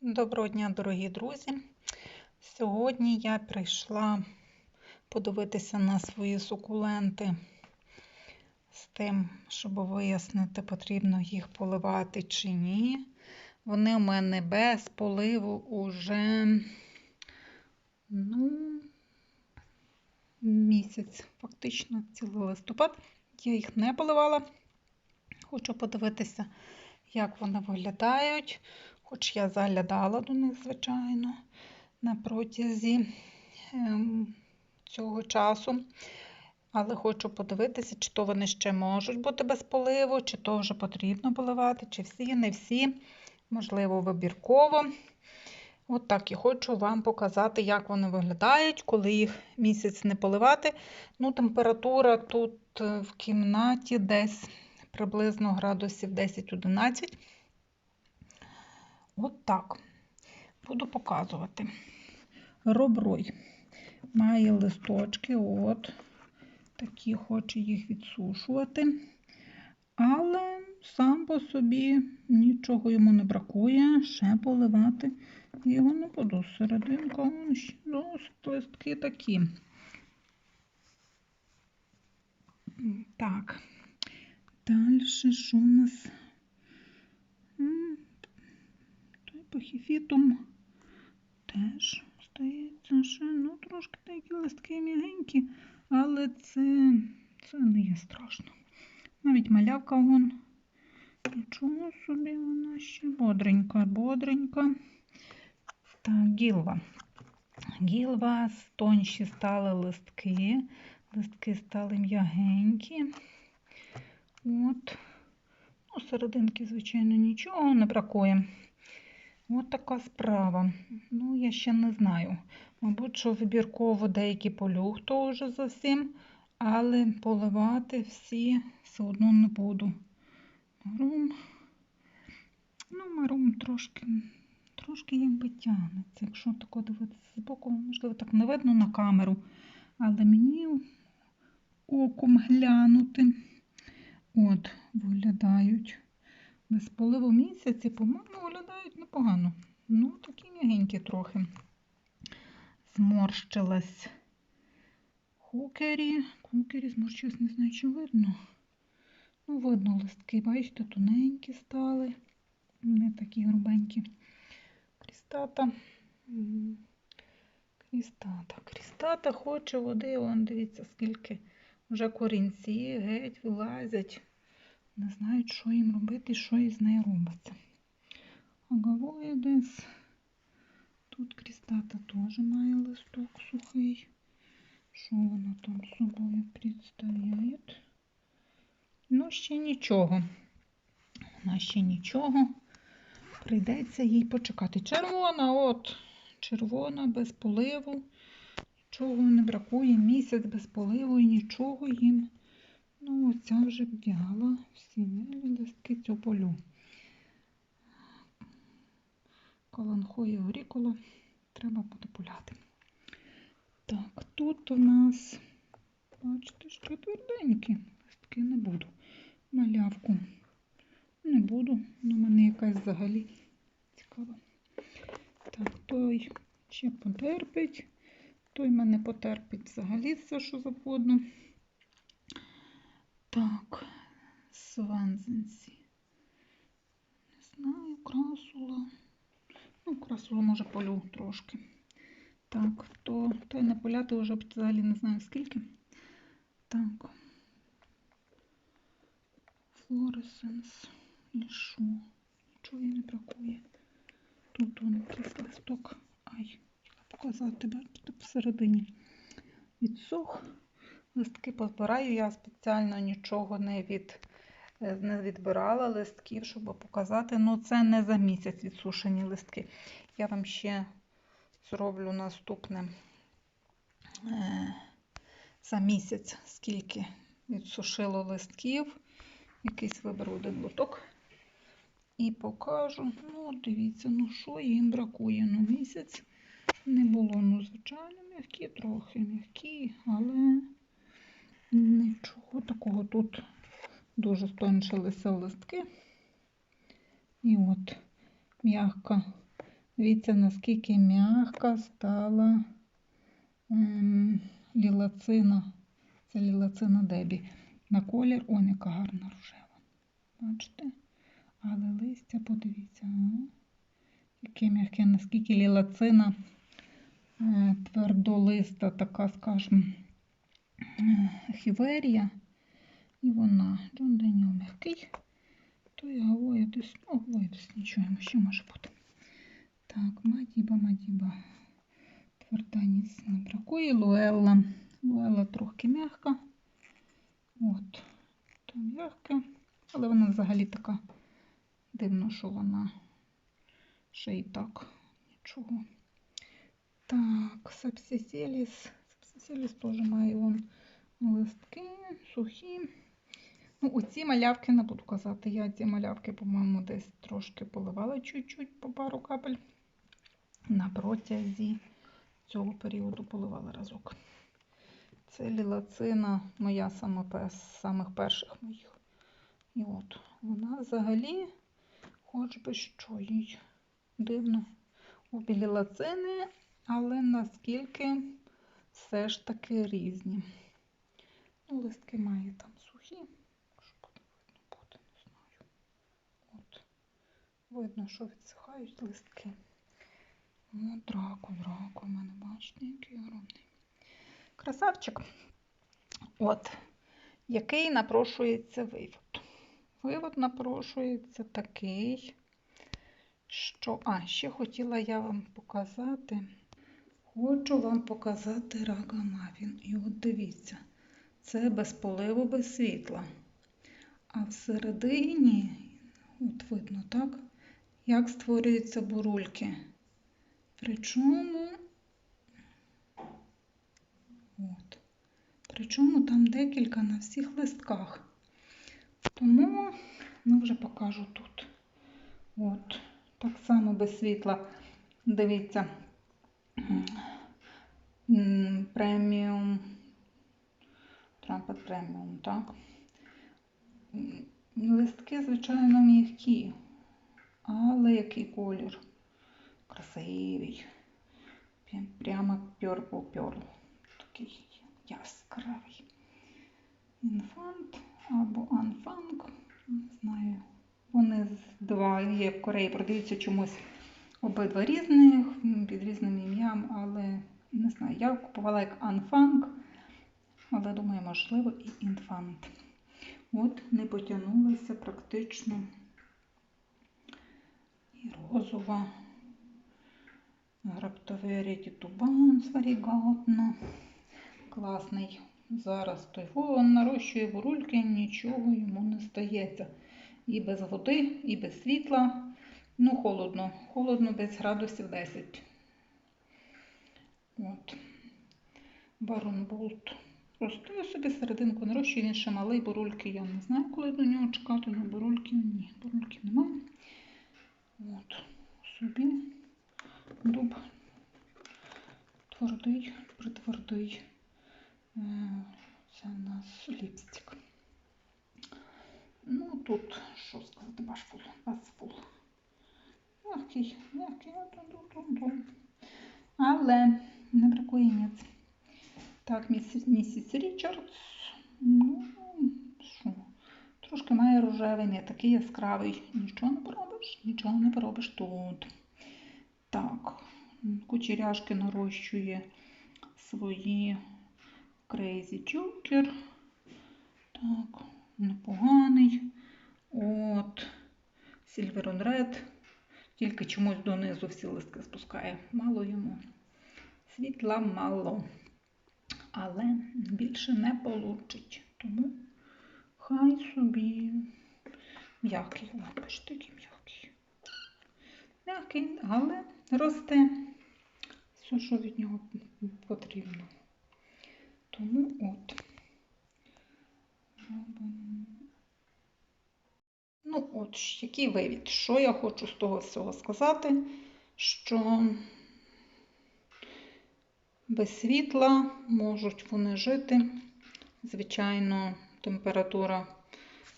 Доброго дня, дорогі друзі! Сьогодні я прийшла подивитися на свої сукуленти з тим, щоб вияснити, потрібно їх поливати чи ні. Вони у мене без поливу уже ну, місяць, фактично цілий листопад. Я їх не поливала. Хочу подивитися, як вони виглядають. Хоч я заглядала до них, звичайно, на протязі ем, цього часу. Але хочу подивитися, чи то вони ще можуть бути без поливу, чи то вже потрібно поливати, чи всі, не всі, можливо, вибірково. От так і хочу вам показати, як вони виглядають, коли їх місяць не поливати. Ну, Температура тут е, в кімнаті десь приблизно градусів 10-11. От так. Буду показувати. Роброй має листочки, от такі хочу їх відсушувати. Але сам по собі нічого йому не бракує, ще поливати його не буду. Серединка досить листки такі. Так, далі що у нас? Пахіфітум теж стається ще, ну, трошки такі листки м'ягенькі, але це це не є страшно. Навіть малявка вон. Нічого собі вона ще бодренька, бодренька. Так, гілва. Гілва, тонші стали листки, листки стали м'ягенькі. От. Ну, серединки, звичайно, нічого не бракує. От така справа. Ну, я ще не знаю. Мабуть, що вибірково деякі полю, хто вже зовсім, але поливати всі все одно не буду. Марум, ну, марум трошки трошки якби тягнеться. Якщо тако дивитися з боку, можливо, так не видно на камеру, але мені оком глянути. От, виглядають без поливу місяці, по-моєму, виглядають непогано. Ну, такі м'ягенькі трохи. Зморщилась хукері. Хукері зморщилась, не знаю, чи видно. Ну, видно, листки, бачите, тоненькі стали, не такі грубенькі. Крістата. Крістата. Крістата хоче води, вон, дивіться, скільки вже корінці геть вилазять не знають, що їм робити, що із нею робиться. Аговоїдес. Тут крістата теж має листок сухий. Що вона там собою представляє? Ну, ще нічого. Вона ще нічого. Прийдеться їй почекати. Червона, от, червона, без поливу. Нічого не бракує. Місяць без поливу і нічого їм Ну, оця вже вдягла всі листки цього полю. Коланхоє горікола треба буде поляти. Так, тут у нас, бачите, що тверденькі, листки не буду. Малявку не буду, на мене якась взагалі цікава. Так, той ще потерпить, той мене потерпить взагалі все, що завгодно. Так, Сванзенсі. Не знаю, красула. Ну, красула, може, полю трошки. Так, то той не поляти вже взагалі не знаю скільки. Так. Флоресенс. І що? Нічого їй не бракує. Тут он якийсь листок. Ай, хотіла показати, посередині. Відсох. Листки позбираю, я спеціально нічого не від, не відбирала листків, щоб показати. Ну, це не за місяць відсушені листки. Я вам ще зроблю наступне е, за місяць, скільки відсушило листків. Якийсь виберу один лоток. І покажу. Ну, дивіться, ну що їм бракує. Ну, місяць не було. Ну, звичайно, м'які трохи м'які, але. Нічого такого тут дуже стончилися листки. І от м'яка Дивіться, наскільки м'яка стала ем, лілацина. Це лілацина Дебі. На колір, о, яка гарна рожева. Бачите? Але листя, подивіться, а? яке м'яке, наскільки лілацина е, твердолиста, така, скажімо, е, хіверія. І вона, Джон Деніел м'який, то і Гавоїдис, ну, Гавоїдис нічого, ще може бути. Так, Мадіба, Мадіба. Тверда ніц не бракує. Луелла. Луелла трохи м'яка. От, то м'яке. Але вона взагалі така дивно, що вона ще і так нічого. Так, сапсіселіс. Сапсіселіс теж має вон листки сухі. Ну, оці малявки не буду казати. Я ці малявки, по-моєму, десь трошки поливала чуть-чуть по пару капель. На протязі цього періоду поливала разок. Це лілацина моя сама з самих перших моїх. І от вона взагалі, хоч би що їй дивно. Обі лілацини, але наскільки все ж таки різні. Ну, листки має там сухі. Що буде видно буде, не знаю. От. Видно, що відсихають листки. О, драко, драко, в мене бачите, який огромний. Красавчик. От, який напрошується вивод. Вивод напрошується такий, що. А, ще хотіла я вам показати. Хочу вам показати рагамавін. І от дивіться, це без поливу, без світла. А всередині, от видно, так, як створюються бурульки. Причому, от, причому там декілька на всіх листках. Тому, ну, вже покажу тут. От, так само без світла. Дивіться, преміум, трампет преміум, так. Листки, звичайно, м'які, але який колір красивий. Прямо purple pearl. Такий яскравий. Інфант або анфанк. Не знаю. Вони з- два є в Кореї, продаються чомусь обидва різних, під різним ім'ям, але не знаю. Я купувала як анфанк, але думаю, можливо, і інфант. От не потягнулася практично і розова. Граптовері тітубан варігатно. Класний. Зараз той вон нарощує бурульки, нічого йому не стається. І без води, і без світла. Ну, холодно. Холодно десь градусів 10. От. Барон Болт. Ростує собі серединку нарощує, він ще малий, бурульки я не знаю, коли до нього чекати, але бурульки ні, бурульки немає. От. Собі дуб твердий, притвердий. Е, Це у нас ліпстик. Ну, тут, що сказати, башфул, басфул. Мягкий, тун-тун-тун-тун. але не бракує ніц. Так, місіс, Річардс. Ну, що? Трошки має рожевий, не такий яскравий. Нічого не нічого не поробиш тут. Так, кучеряшки нарощує свої Crazy Joker. Так, непоганий. От, Silver on Red. Тільки чомусь донизу всі листки спускає. Мало йому. Світла мало. Але більше не получить. Тому хай собі м'який. Бачите, який м'який. М'який, але росте все, що від нього потрібно. Тому от. Ну, от, який вивід? Що я хочу з того всього сказати? Що без світла можуть вони жити. Звичайно, температура,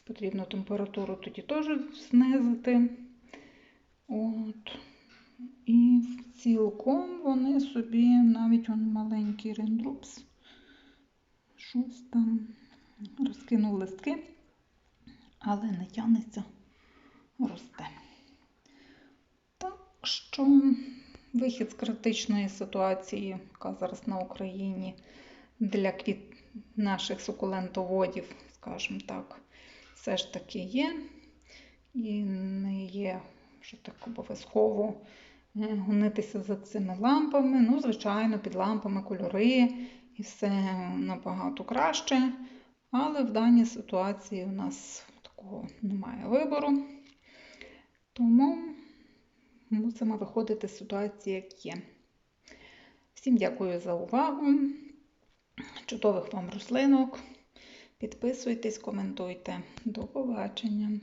потрібно температуру тоді теж знизити. От. І цілком вони собі, навіть он маленький рендрупс, щось там розкинув листки, але не тягнеться, росте. Так що вихід з критичної ситуації, яка зараз на Україні для квіт наших сукулентоводів, скажімо так, все ж таки є. І не є вже так обов'язково е, гонитися за цими лампами. Ну, звичайно, під лампами кольори і все набагато краще. Але в даній ситуації у нас такого немає вибору. Тому мусимо виходити з ситуації, як є. Всім дякую за увагу. Чудових вам рослинок. Підписуйтесь, коментуйте. До побачення!